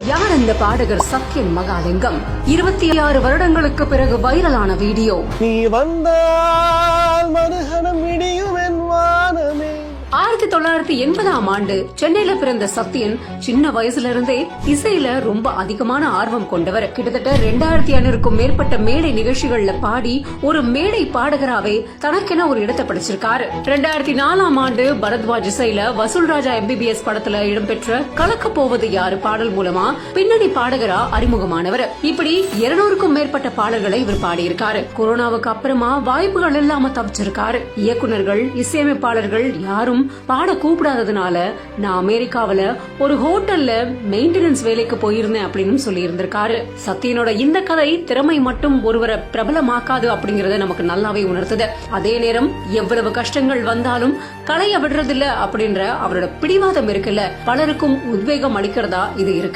யார் இந்த பாடகர் சத்யன் மகாலிங்கம்? இருபத்தி ஆறு வருடங்களுக்கு பிறகு வைரலான வீடியோ. நீ வந்தால் ஆயிரத்தி தொள்ளாயிரத்தி எண்பதாம் ஆண்டு சென்னையில பிறந்த சத்யன் சின்ன வயசுல இருந்தே இசையில ரொம்ப அதிகமான ஆர்வம் கொண்டவர். கிட்டத்தட்ட ரெண்டாயிரத்தி ஐநூறுக்கும் மேற்பட்ட மேடை நிகழ்ச்சிகள்ல பாடி ஒரு மேடை பாடகராவே தனக்கென ஒரு இடத்தை படிச்சிருக்காரு. ரெண்டாயிரத்தி நாலாம் ஆண்டு பரத்வாஜ் இசையில வசூல் ராஜா எம்பிபிஎஸ் படத்துல இடம்பெற்ற கலக்க போவது யாரு பாடல் மூலமா பின்னணி பாடகரா அறிமுகமானவர். இப்படி இருநூறுக்கும் மேற்பட்ட பாடல்களை இவர் பாடியிருக்காரு. கொரோனாவுக்கு அப்புறமா வாய்ப்புகள் இல்லாம தவிச்சிருக்காரு. இயக்குனர்கள் இசையமைப்பாளர்கள் யாரும் பாட கூப்பிடாததுனால நான் அமெரிக்காவில ஒரு ஹோட்டல்ல மெயின்டெனன்ஸ் வேலைக்கு போயிருந்தேன் அப்படின்னு சொல்லி இருந்திருக்காரு சத்யனோட இந்த கதை திறமை மட்டும் ஒருவரை பிரபலமாக்காது அப்படிங்கறத நமக்கு நல்லாவே உணர்த்துது. அதே நேரம் எவ்வளவு கஷ்டங்கள் வந்தாலும் களைய விடுறதில்ல அப்படின்ற அவரோட பிடிவாதம் இருக்குல்ல பலருக்கும் உத்வேகம் அளிக்கிறதா இது இருக்கு.